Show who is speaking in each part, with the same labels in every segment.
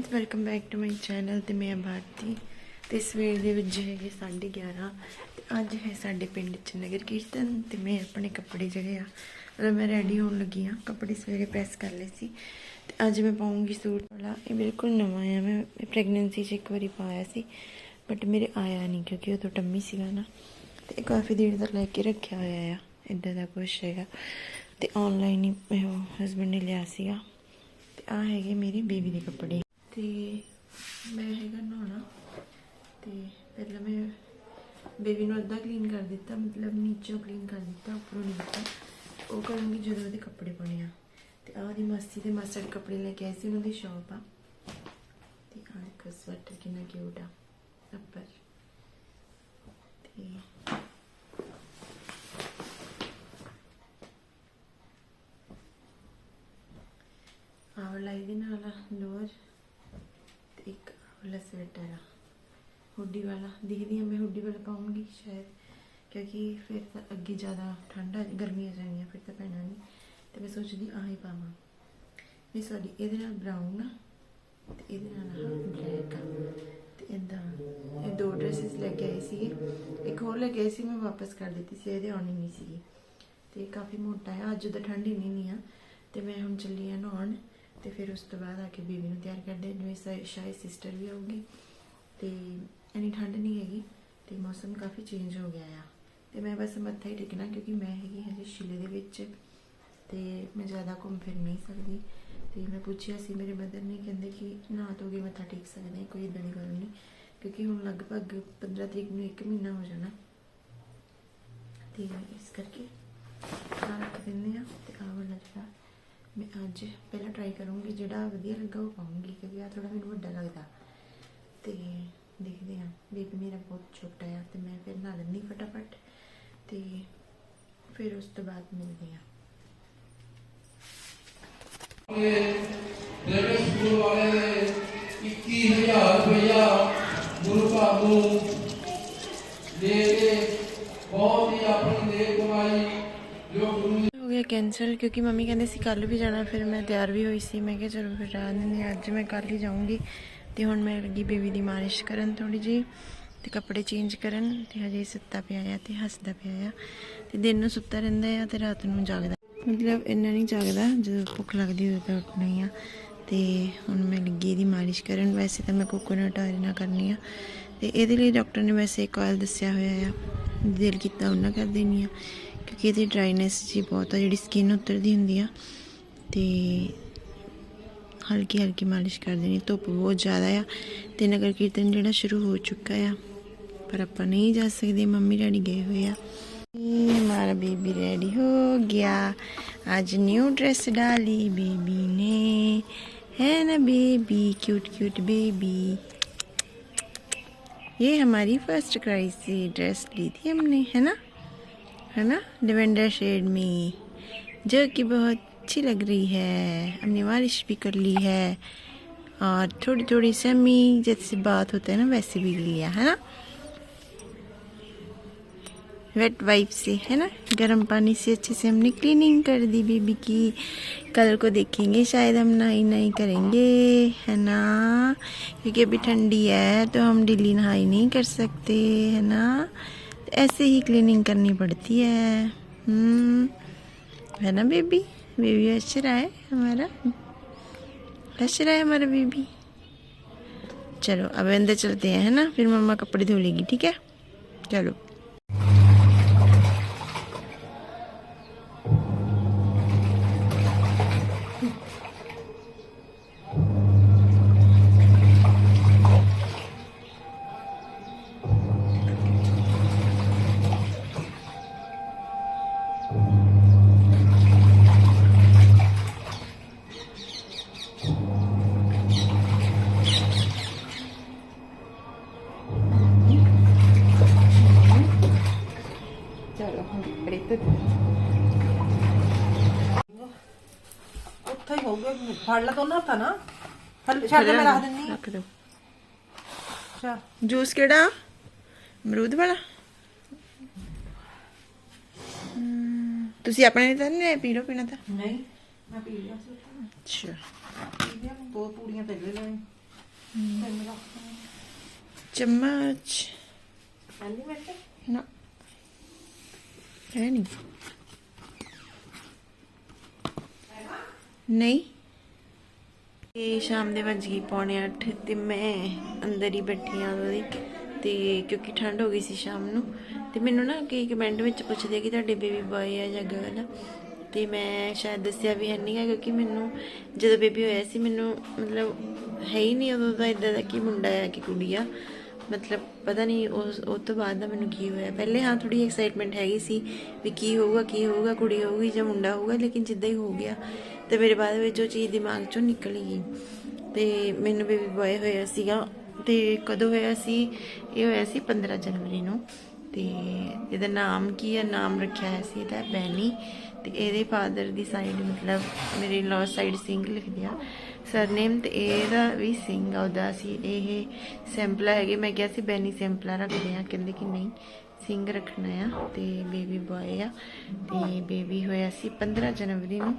Speaker 1: Friends welcome back to my channel ਤੇ ਮੈਂ ਭਾਰਤੀ ਤੇ ਸਵੇਰ ਦੇ ਵਿੱਚ ਹੈਗੇ 11:30 ਤੇ ਅੱਜ ਹੈ ਸਾਡੇ ਪਿੰਡ ਚ ਨਗਰ ਕੀਰਤਨ ਤੇ ਮੈਂ ਆਪਣੇ ਕੱਪੜੇ ਜਿਹੜੇ ਆ, ਮਤਲਬ ਮੈਂ ਰੈਡੀ ਹੋਣ ਲੱਗੀ ਆ ਕੱਪੜੇ ਸਵੇਰੇ ਪ੍ਰੈਸ ਕਰ ਲਏ ਸੀ। ਤੇ ਅੱਜ ਮੈਂ ਪਾਉਂਗੀ ਸੂਟ ਵਾਲਾ। ਇਹ ਬਿਲਕੁਲ ਨਵਾਂ ਆ। ਮੈਂ ਪ੍ਰੈਗਨੈਂਸੀ 'ਚ ਇੱਕ ਵਾਰੀ ਪਾਇਆ ਸੀ ਬਟ ਮੇਰੇ ਆਇਆ ਨਹੀਂ ਕਿਉਂਕਿ ਉਦੋਂ ਟੰਮੀ ਸੀਗਾ ਨਾ। ਤੇ ਇਹ ਕਾਫੀ ਦੇਰ ਤੱਕ ਲੈ ਕੇ ਰੱਖਿਆ ਹੋਇਆ ਆ। ਇਦਾਂ ਦਾ ਕੁਝ ਹੈਗਾ। ਤੇ ਆਨਲਾਈਨ ਹੀ ਹਸਬੰਡ ਨੇ ਲਿਆ ਸੀਗਾ। ਤੇ ਆ ਹੈਗੇ ਮੇਰੇ ਬੇਬੀ ਦੇ ਕੱਪੜੇ। ਤੇ ਮੈਂ ਹੈਗਾ ਨਹਾਉਣਾ ਤੇ ਪਹਿਲਾਂ ਮੈਂ ਬੇਬੀ ਨੂੰ ਅੱਧਾ ਕਲੀਨ ਕਰ ਦਿੱਤਾ, ਮਤਲਬ ਨੀਚੋਂ ਕਲੀਨ ਕਰ ਦਿੱਤਾ, ਉੱਪਰੋਂ ਨਹੀਂ ਦਿੱਤਾ। ਉਹ ਕਰਾਂਗੀ ਜਦੋਂ ਉਹਦੇ ਕੱਪੜੇ ਪਾਉਣੇ ਆ। ਤੇ ਆਹ ਦੀ ਮਾਸੀ ਦੇ ਮਾਸੜ ਕੱਪੜੇ ਲੈ ਕੇ ਆਏ ਸੀ, ਉਹਨਾਂ ਦੀ ਸ਼ਾਪ ਆ। ਤੇ ਆਹ ਇੱਕ ਸਵੈਟਰ ਕਿੰਨਾ ਕਿਊਟ ਆ ਉੱਪਰ ਤੇ ਆਹ ਵਾਲਾ ਇਹਦੇ ਨਾਲ ਲੋਅਰ ਤੇ ਇੱਕ ਆਹ ਵਾਲਾ ਸਵੈਟਰ ਆ। ਹੁੱਡੀ ਵਾਲਾ। ਦਿਖਦੀ ਆ ਮੈਂ ਹੁੱਡੀ ਵਾਲਾ ਪਾਉਂਗੀ ਸ਼ਾਇਦ। ਕਿਉਂਕਿ ਫਿਰ ਤਾਂ ਅੱਗੇ ਜ਼ਿਆਦਾ ਠੰਡ ਆ, ਗਰਮੀਆਂ ਜਾਣੀਆਂ, ਫਿਰ ਤਾਂ ਪੈਣਾ ਨਹੀਂ ਤੇ ਮੈਂ ਸੋਚਦੀ ਆਹ ਹੀ ਪਾਵਾਂ। ਨਹੀਂ ਸੌਰੀ ਇਹਦੇ ਨਾਲ ਬਰਾਊਨ ਆ, ਤੇ ਇਹਦੇ ਨਾਲ ਆਹ ਬਲੈਕ ਆ। ਤੇ ਇਦਾਂ ਇਹ ਦੋ ਡਰੈਸਸ ਲੈ ਕੇ ਆਈ ਸੀ ਇੱਕ ਹੋਰ ਲੈ ਕੇ ਆਈ ਸੀ, ਮੈਂ ਵਾਪਸ ਕਰ ਦਿੱਤੀ ਸੀ, ਇਹਦੇ ਆਉਣੀ ਨਹੀਂ ਸੀ ਤੇ ਇਹ ਕਾਫੀ ਮੋਟਾ ਆ, ਅੱਜ ਤਾਂ ਠੰਡ ਹੀ ਨਹੀਂ ਨਹੀਂ ਆ ਤੇ ਫਿਰ ਉਸ ਤੋਂ ਬਾਅਦ ਆ ਕੇ ਬੇਬੀ ਨੂੰ ਤਿਆਰ ਕਰਦੇ ਜਿਵੇਂ ਸ਼ਾਇਦ- ਸਿਸਟਰ ਵੀ ਆਊਗੀ। ਤੇ ਇੰਨੀ ਠੰਡ ਨਹੀਂ ਹੈਗੀ ਤੇ ਮੌਸਮ ਕਾਫੀ ਚੇਂਜ ਹੋ ਗਿਆ ਆ। ਤੇ ਮੈਂ ਬਸ ਮੱਥਾ ਹੀ ਟੇਕਣਾ ਕਿਉਂਕਿ ਮੈਂ ਹੈਗੀ ਹਜੇ ਸ਼ਿਲੇ ਦੇ ਵਿੱਚ ਤੇ ਮੈਂ ਜ਼ਿਆਦਾ ਘੁੰਮ ਫਿਰ ਨਹੀਂ ਸਕਦੀ। ਤੇ ਮੈਂ ਪੁੱਛਿਆ ਸੀ ਮੇਰੇ ਮਦਰ ਨੇ, ਕਹਿੰਦੇ ਕਿ ਨਾ ਤੋਗੇ ਮੱਥਾ ਟੇਕ ਸਕਦੇ ਕੋਈ ਇਦਾਂ ਦੀ ਗੱਲ ਨਹੀਂ। ਕਿਉਂਕਿ ਹੁਣ ਲਗਭਗ 15 ਤਰੀਕ ਨੂੰ 1 ਮਹੀਨਾ ਹੋ ਜਾਣਾ। ਤੇ ਇਸ ਕਰਕੇ ਆ ਰੱਖ ਦਿੰਦੇ ਆ ਤੇ ਆਹ ਵਾਲਾ ਮੈਂ ਅੱਜ ਪਹਿਲਾਂ ਟਰਾਈ ਕਰੂੰਗੀ ਜਿਹੜਾ ਵਧੀਆ ਲੱਗਾ ਉਹ ਪਾਉਂਗੀ ਕਿਉਂਕਿ ਆ ਥੋੜਾ ਮੈਨੂੰ ਵੱਡਾ ਲੱਗਦਾ। ਤੇ ਦੇਖਦੇ ਹਾਂ ਬੇਬੀ ਮੇਰਾ ਬਹੁਤ ਛੋਟਾ ਆ ਤੇ ਮੈਂ ਫਿਰ ਨਹਾ ਲੈਂਦੀ ਫਟਾਫਟ ਤੇ ਫਿਰ ਉਸ ਤੋਂ ਬਾਅਦ ਮਿਲਦੇ ਹਾਂ।
Speaker 2: ਪ੍ਰਾਈਵੇਟ ਸਕੂਲ ਵਾਲੇ ਨੇ 21000 ਰੁਪਇਆ ਗੁਰੂ ਘਰ ਨੂੰ ਦੇ ਕੇ ਬਹੁਤ ਹੀ ਆਪਣੀ ਦੇ ਕਮਾਈ ਜੋ ਗੁਰੂ
Speaker 1: ਹੋ ਗਿਆ ਕੈਨਸਲ ਕਿਉਂਕਿ ਮੰਮੀ ਕਹਿੰਦੇ ਸੀ ਕੱਲ ਵੀ ਜਾਣਾ, ਫਿਰ ਮੈਂ ਤਿਆਰ ਵੀ ਹੋਈ ਸੀ। ਮੈਂ ਕਿਹਾ ਚਲੋ ਫਿਰ ਰਹਿਣ ਦਿੰਦੇ ਅੱਜ ਮੈਂ ਕੱਲ ਹੀ ਜਾਊਂਗੀ। ਤੇ ਹੁਣ ਮੈਂ ਲੱਗੀ ਬੇਬੀ ਦੀ ਮਾਲਿਸ਼ ਕਰਨ ਥੋੜੀ ਜੀ ਤੇ ਕੱਪੜੇ ਚੇਂਜ ਕਰਨ ਤੇ ਹਜੇ ਸੁੱਤਾ ਪਿਆ ਆ ਤੇ ਹੱਸਦਾ ਪਿਆ ਆ ਤੇ ਦਿਨ ਨੂੰ ਸੁੱਤਾ ਰਹਿੰਦਾ ਆ ਤੇ ਰਾਤ ਨੂੰ ਜਾਗਦਾ। ਮਤਲਬ ਇੰਨਾ ਨਹੀਂ ਜਾਗਦਾ ਜਦੋਂ ਭੁੱਖ ਲੱਗਦੀ ਉਦੋਂ ਤਾਂ ਉੱਠਣਾ ਹੀ ਆ। ਤੇ ਹੁਣ ਮੈਂ ਲੱਗੀ ਇਹਦੀ ਮਾਲਿਸ਼ ਕਰਨ। ਵੈਸੇ ਤਾਂ ਮੈਂ ਕੋਕੋਨਟ ਆਇਲ ਨਾਲ ਕਰਨੀ ਆ। ਤੇ ਇਹਦੇ ਲਈ ਡਾਕਟਰ ਨੇ ਵੈਸੇ ਇੱਕ ਆਇਲ ਦੱਸਿਆ ਹੋਇਆ ਆ। ਦਿਲ ਕੀਤਾ ਉਹਨਾਂ ਕਰ ਦੇਣੀ ਆ। ਕਿਉਂਕਿ ਇਹਦੀ ਡਰਾਈਨੈਸ ਜੀ ਬਹੁਤ ਆ ਜਿਹੜੀ ਸਕਿਨ ਉਤਰਦੀ ਹੁੰਦੀ ਆ ਤੇ ਹਲਕੀ ਹਲਕੀ ਮਾਲਿਸ਼ ਕਰ ਦੇਣੀ ਧੁੱਪ ਬਹੁਤ ਜ਼ਿਆਦਾ ਆ ਤੇ ਨਗਰ ਕੀਰਤਨ ਜਿਹੜਾ ਸ਼ੁਰੂ ਹੋ ਚੁੱਕਾ ਆ ਪਰ ਆਪਾਂ ਨਹੀਂ ਜਾ ਸਕਦੇ ਮੰਮੀ ਡੈਡੀ ਗਏ ਹੋਏ ਆ ये हमारा बेबी रेडी हो गया आज न्यू ड्रेस डाली बेबी ने है ना बेबी क्यूट क्यूट बेबी ये हमारी फर्स्ट क्राई से ड्रेस ली थी हमने है ना है ना? लेवेंडर शेड में जो कि बहुत अच्छी लग रही है। हमने बारिश भी कर ली है। और थोड़ी थोड़ी सेमी जैसे बात होता है ना, वैसे भी लिया, है ना? वेट वाइप से, है ना? गर्म पानी से अच्छे से हमने क्लीनिंग कर दी बेबी की। कल को देखेंगे शायद हम नहाई नहीं करेंगे, है ना? क्योंकि अभी ठंडी है तो हम डेली नहाई नहीं कर सकते, है ना? ऐसे ही क्लीनिंग करनी पड़ती है हम्म है ना बेबी बेबी हंस रहा है हमारा हंस रहा है हमारा बेबी चलो अब अंदर चलते हैं है ना फिर मम्मा कपड़े धो लेगी ठीक है चलो ਚਲੋ ਹੁਣ ਕੱਪੜੇ ਤੇ
Speaker 3: ਉੱਥੇ ਹੀ ਹੋਊਗਾ ਫੜ ਲਾ ਦੋਨਾਂ ਹੱਥਾਂ ਨਾ ਥੱਲੇ ਛੱਡ ਕੇ ਮੈਂ ਰੱਖ ਦਿੰਨੀ ਆ।
Speaker 1: ਰੱਖ ਦੋ
Speaker 3: ਅੱਛਾ।
Speaker 1: ਜੂਸ ਕਿਹੜਾ? ਅਮਰੂਦ ਵਾਲਾ? ਤੁਸੀਂ ਆਪਣੇ ਲਈ ਤਾਂ ਨਹੀਂ ਪੀ ਲਓ ਪੀਣਾ ਤਾਂ?
Speaker 3: ਨਹੀਂ ਮੈਂ ਪੀ ਲਿਆ ਸੀ।
Speaker 1: ਅੱਛਾ।
Speaker 3: ਪੀ ਲਿਆ ਦੋ ਪੂੜੀਆਂ ਤੇ ਲੈ ਲੈ
Speaker 1: ਚਮਚ।
Speaker 3: ਹਾਂਜੀ ਬੇਟੇ
Speaker 1: ਨਾ। ਹੈ ਨਹੀਂ। ਨਹੀਂ। ਇਹ ਸ਼ਾਮ ਦੇ ਵੱਜ ਗਈ ਪੌਣੇ 8 ਤੇ ਮੈਂ ਅੰਦਰ ਹੀ ਬੈਠੀ ਆ ਉਹਦੀ ਤੇ ਕਿਉਂਕਿ ਠੰਡ ਹੋ ਗਈ ਸੀ ਸ਼ਾਮ ਨੂੰ, ਤੇ ਮੈਨੂੰ ਨਾ ਕਈ ਕਮੈਂਟ ਵਿੱਚ ਪੁੱਛਦੇ ਕਿ ਤੁਹਾਡੇ ਬੇਬੀ ਬॉय ਆ ਜਾਂ ਗਰਲ ਆ। ਤੇ ਮੈਂ ਸ਼ਾਇਦ ਦੱਸਿਆ ਵੀ ਹੈ ਨਹੀਂ ਹੈ ਕਿਉਂਕਿ ਮੈਨੂੰ ਜਦੋਂ ਬੇਬੀ ਹੋਇਆ ਸੀ, ਮੈਨੂੰ ਮਤਲਬ ਹੈ ਹੀ ਨਹੀਂ ਉਦੋਂ ਦਾ ਇਦਾਂ ਦਾ ਕਿ ਮੁੰਡਾ ਆ, ਕਿ ਕੁੜੀ ਆ। ਮਤਲਬ ਪਤਾ ਨਹੀਂ ਉਸ ਉਸ ਤੋਂ ਬਾਅਦ ਦਾ ਮੈਨੂੰ ਕੀ ਹੋਇਆ। ਪਹਿਲੇ ਹਾਂ ਥੋੜੀ ਐਕਸਾਈਟਮੈਂਟ ਹੈਗੀ ਸੀ ਵੀ ਕੀ ਹੋਊਗਾ ਕੀ ਹੋਊਗਾ, ਕੁੜੀ ਹੋਊਗੀ ਜਾਂ ਮੁੰਡਾ ਹੋਊਗਾ, ਲੇਕਿਨ ਜਿੱਦਾਂ ਹੀ ਹੋ ਗਿਆ ਤੇ ਮੇਰੇ ਬਾਅਦ ਵਿੱਚ ਉਹ ਚੀਜ਼ ਦਿਮਾਗ ਚੋਂ ਨਿਕਲ ਗਈ। ਤੇ ਮੈਨੂੰ ਬੇਬੀ ਬॉय ਹੋਇਆ ਸੀਗਾ ਤੇ ਕਦੋਂ ਹੋਇਆ ਸੀ? ਇਹ ਹੋਇਆ ਸੀ 15 ਜਨਵਰੀ ਨੂੰ। ਤੇ ਇਹਦਾ ਨਾਮ ਕੀ ਹੈ ਨਾਮ ਰੱਖਿਆ ਹੈ ਸੀ ਇਹਦਾ, ਬੈਨੀ। ਤੇ ਇਹਦੇ ਫਾਦਰ ਦੀ ਸਾਈਡ ਮਤਲਬ ਮੇਰੇ ਲੋ ਸਾਈਡ ਸਿੰਘ ਲਿਖਦੇ ਆ। ਸਰਨੇਮ ਤੇ ਇਹਦਾ ਵੀ ਸਿੰਘ ਆ, ਉਹਦਾ ਸੀ ਇਹ ਸੈਂਪਲਾ ਹੈਗੇ। ਮੈਂ ਕਿਹਾ ਸੀ ਬੈਨੀ ਸੈਂਪਲਾ ਰੱਖਦੇ ਆ। ਕਹਿੰਦੇ ਕਿ ਨਹੀਂ, ਸਿੰਘ ਰੱਖਣਾ ਆ ਤੇ ਬੇਬੀ ਬॉय ਆ ਤੇ ਬੇਬੀ ਹੋਇਆ ਸੀ 15 ਜਨਵਰੀ ਨੂੰ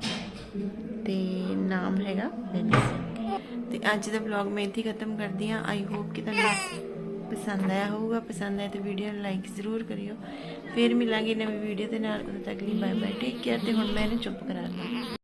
Speaker 1: ਤੇ ਨਾਮ ਹੈਗਾ ਬੈਨੀ ਸਿੰਘ। ਤੇ ਅੱਜ ਦਾ ਵਲੌਗ ਮੈਂ ਇੱਥੇ ਖਤਮ ਕਰਦੀ ਆ ਆਈ ਹੋਪ ਕਿ ਤੁਹਾਨੂੰ ਪਸੰਦ ਆਇਆ ਹੋਊਗਾ। ਪਸੰਦ ਆਇਆ ਤਾਂ ਵੀਡੀਓ ਨੂੰ ਲਾਈਕ ਜ਼ਰੂਰ ਕਰਿਓ। ਫਿਰ ਮਿਲਾਂਗੇ ਨਵੀਂ ਵੀਡੀਓ ਦੇ ਨਾਲ। ਉਦੋਂ ਤੱਕ ਲਈ ਬਾਏ ਬਾਏ ਟੇਕ ਕੇਅਰ ਤੇ ਹੁਣ ਮੈਂ ਇਹਨੂੰ ਚੁੱਪ ਕਰਾ ਲਾਂ